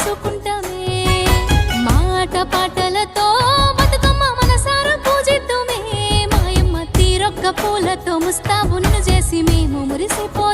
చేసుకుంటామే మాట పాటలతో బతుకమ్మ మనసారా పూజిద్దుమే. మాయమ్మ తీరొక్క పూలతో ముస్తాబు చేసి మేము మురిసిపో